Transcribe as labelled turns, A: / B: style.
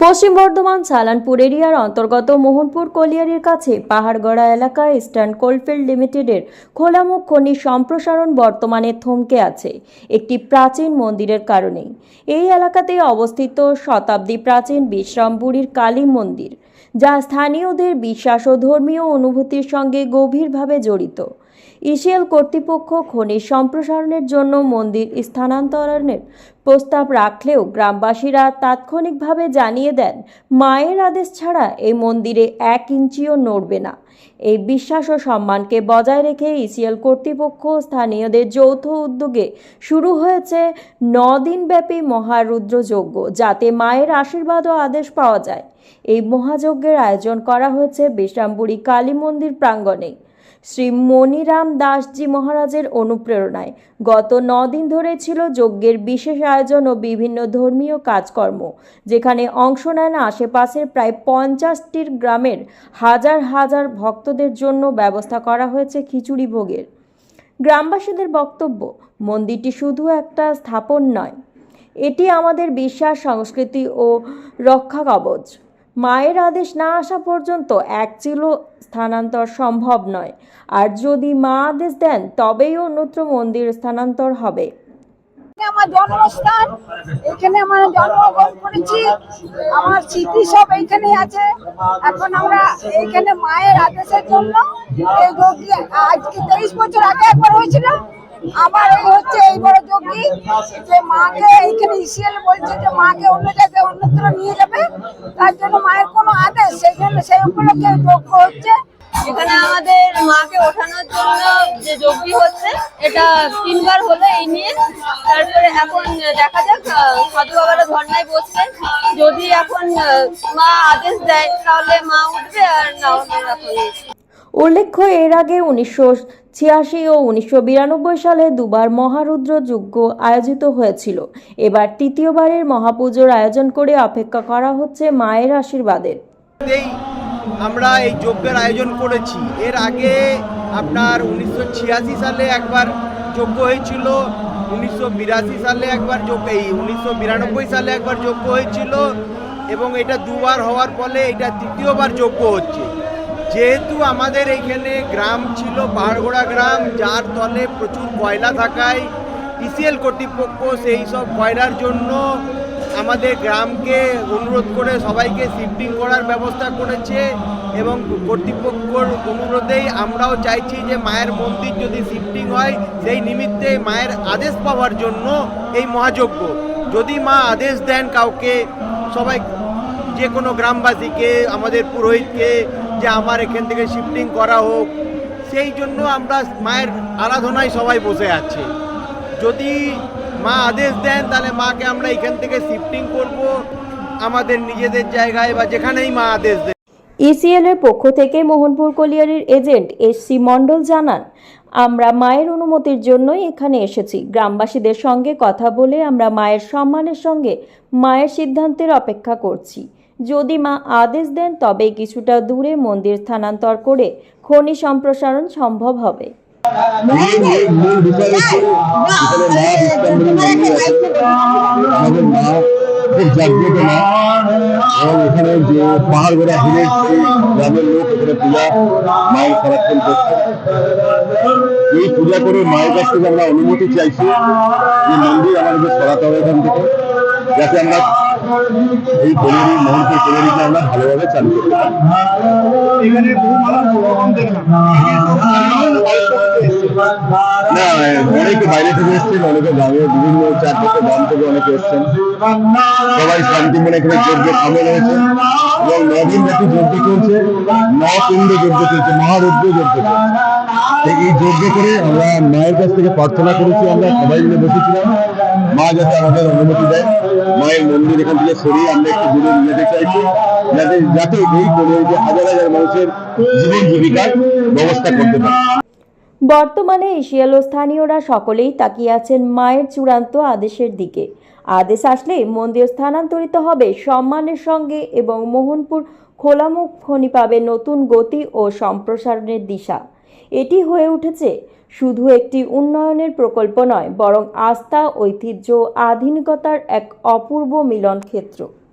A: পশ্চিম বর্ধমান, সালানপুর এরিয়ার অন্তর্গত মোহনপুর কলিয়ারির কাছে পাহাড়গড়া এলাকায় ইস্টার্ন কোলফিল্ড লিমিটেডের খোলামুখ খনি সম্প্রসারণ বর্তমানে থমকে আছে। একটি প্রাচীন মন্দিরের কারণেই। এই এলাকাতে অবস্থিত শতাব্দী প্রাচীন বিশ্রামপুরীর কালী মন্দির, যা স্থানীয়দের বিশ্বাস ও ধর্মীয় অনুভূতির সঙ্গে গভীরভাবে জড়িত। ইসিএল কর্তৃপক্ষ খনির সম্প্রসারণের জন্য মন্দির স্থানান্তরণের প্রস্তাব রাখলেও গ্রামবাসীরা তাৎক্ষণিকভাবে জানিয়ে দেন, মায়ের আদেশ ছাড়া এই মন্দিরে এক ইঞ্চিও নড়বে না। এই বিশ্বাস ও সম্মানকে বজায় রেখে ইসিএল কর্তৃপক্ষ স্থানীয়দের যৌথ উদ্যোগে শুরু হয়েছে দিনব্যাপী মহারুদ্র যজ্ঞ যাতে মায়ের আশীর্বাদ ও আদেশ পাওয়া যায়। এই মহাযজ্ঞের আয়োজন করা হয়েছে বিশ্রামপুরী কালী মন্দির প্রাঙ্গণে। শ্রী মণিরাম দাসজি মহারাজের অনুপ্রেরণায়। গত দিন ধরে ছিল যজ্ঞের বিশেষ আয়োজন ও বিভিন্ন ধর্মীয় কাজকর্ম, যেখানে অংশ নেন আশেপাশের প্রায় পঞ্চাশটির গ্রামের হাজার হাজার ভক্তদের জন্য ব্যবস্থা করা হয়েছে খিচুড়ি ভোগের। গ্রামবাসীদের বক্তব্য, মন্দিরটি শুধু একটা স্থাপন নয়, এটি আমাদের বিশ্বাস, সংস্কৃতি ও রক্ষা কবচ। মায়ের আদেশ না আসা পর্যন্ত এক চিলো স্থানান্তর সম্ভব নয়। আর যদি মা আদেশ দেন, তবেই অন্যত্র মন্দির স্থানান্তর হবে।
B: আমার জন্মস্থান, এখানে আমার জন্মগ্রহণ করেছি। আমার স্মৃতি সব এইখানেই আছে। এখন আমরা এইখানে মায়ের আদেশের জন্য আজকে তেইশ বছর আগে একবার হয়েছিল। আবার এই হচ্ছে এই বড় যোগী যে মাকে এইখানে ইসিএল বলছে যে মাকে অন্য জায়গায় অন্যত্র নিয়ে যাবে তার জন্য মায়ের কোনো আদেশ সেই জন্য সেই উপলক্ষে যোগ্য হচ্ছে।
C: এখানে আমাদের মাকে ওঠানোর জন্য যে যজ্ঞি হচ্ছে এটা তিনবার হলো এই নিয়ে। তারপরে এখন দেখা যাক সাধু বাবারা ধর্নায় বসছে যদি এখন মা আদেশ দেয় তাহলে মা উঠবে আর না
A: উল্লেখ্য এর আগে উনিশশো ছিয়াশি ও উনিশশো বিরানব্বই সালে দুবার মহারুদ্র যজ্ঞ আয়োজিত হয়েছিল। এবার তৃতীয়বারের মহাপুজোর আয়োজন করে অপেক্ষা করা হচ্ছে মায়ের আশীর্বাদের
D: এই আমরা এই যজ্ঞের আয়োজন করেছি। এর আগে আপনার উনিশশো ছিয়াশি সালে একবার যজ্ঞ হয়েছিল, উনিশশো বিরাশি সালে একবার যজ্ঞ, এই উনিশশো বিরানব্বই সালে একবার যজ্ঞ হয়েছিল এবং এটা দুবার হওয়ার ফলে এটা তৃতীয়বার যজ্ঞ হচ্ছে। যেহেতু আমাদের এইখানে গ্রাম ছিল পাহাড়গোড়া গ্রাম, যার তলে প্রচুর কয়লা থাকায় ইসিএল কর্তৃপক্ষ সেই সব কয়লার জন্য আমাদের গ্রামকে অনুরোধ করে সবাইকে শিফটিং করার ব্যবস্থা করেছে এবং কর্তৃপক্ষর অনুরোধেই আমরাও চাইছি যে মায়ের মন্দির যদি শিফটিং হয়, সেই নিমিত্তে মায়ের আদেশ পাওয়ার জন্য এই মহাযজ্ঞ। যদি মা আদেশ দেন কাউকে, সবাই যে কোনো গ্রামবাসীকে, আমাদের পুরোহিতকে যে আমার এখান থেকে শিফটিং করা হোক, সেই জন্য আমরা মায়ের আরাধনায় সবাই বসে আছে। যদি মা আদেশ দেন, তাহলে মাকে আমরা এখান থেকে শিফটিং করব, আমাদের নিজেদের জায়গায় বা যেখানেই মা আদেশ দেন।
A: ইসিএল এর পক্ষ থেকে মোহনপুর কলিয়ারির এজেন্ট এস সি মণ্ডল জানান, আমরা মায়ের অনুমতির জন্যই এখানে এসেছি। গ্রামবাসীদের সঙ্গে কথা বলে আমরা মায়ের সম্মানের সঙ্গে মায়ের সিদ্ধান্তের অপেক্ষা করছি। যদি মা আদেশ দেন, তবে কিছুটা দূরে মন্দির স্থানান্তর করে খনি সম্প্রসারণ সম্ভব হবে।
E: এই পূজা করে মায়ের কাছ থেকে আমরা অনুমতি চাইছি যে মন্দির আমাদের সরাতে হবে এখান থেকে, যাতে আমরা এই কলেরি মোহনপুর পনেরোকে আমরা ভালোভাবে চালু করতে পারি।
F: এখানে বহু মানুষ দেখলাম
E: না অনেকে বাইরে থেকে এসছেন, অনেকে গ্রামের বিভিন্ন চারপাশে গ্রাম থেকে অনেকে এসছেন। সবাই যজ্ঞ সামিল হয়েছে। এবং ব্যাপী যজ্ঞ চলছে নকুণ্ড যজ্ঞ চলছে যজ্ঞ চলছে। এই যজ্ঞ করে আমরা মায়ের কাছ থেকে প্রার্থনা করেছি, আমরা সবাই মিলে বসেছিলাম। মা যাতে আমাদের অনুমতি দেয়, মায়ের মন্দির এখান থেকে সরিয়ে আমরা একটু দূরে নিয়ে চাইছি। যাতে যাতে এই হাজার হাজার মানুষের জীবন জীবিকার ব্যবস্থা করতে পারে।
A: বর্তমানে এশিয়াল স্থানীয়রা সকলেই তাকিয়ে আছেন মায়ের চূড়ান্ত আদেশের দিকে। আদেশ আসলে মন্দির স্থানান্তরিত হবে সম্মানের সঙ্গে এবং মোহনপুর খোলামুখ খনি পাবে নতুন গতি ও সম্প্রসারণের দিশা। এটি হয়ে উঠেছে শুধু একটি উন্নয়নের প্রকল্প নয়, বরং আস্থা, ঐতিহ্য, আধুনিকতার এক অপূর্ব মিলন ক্ষেত্র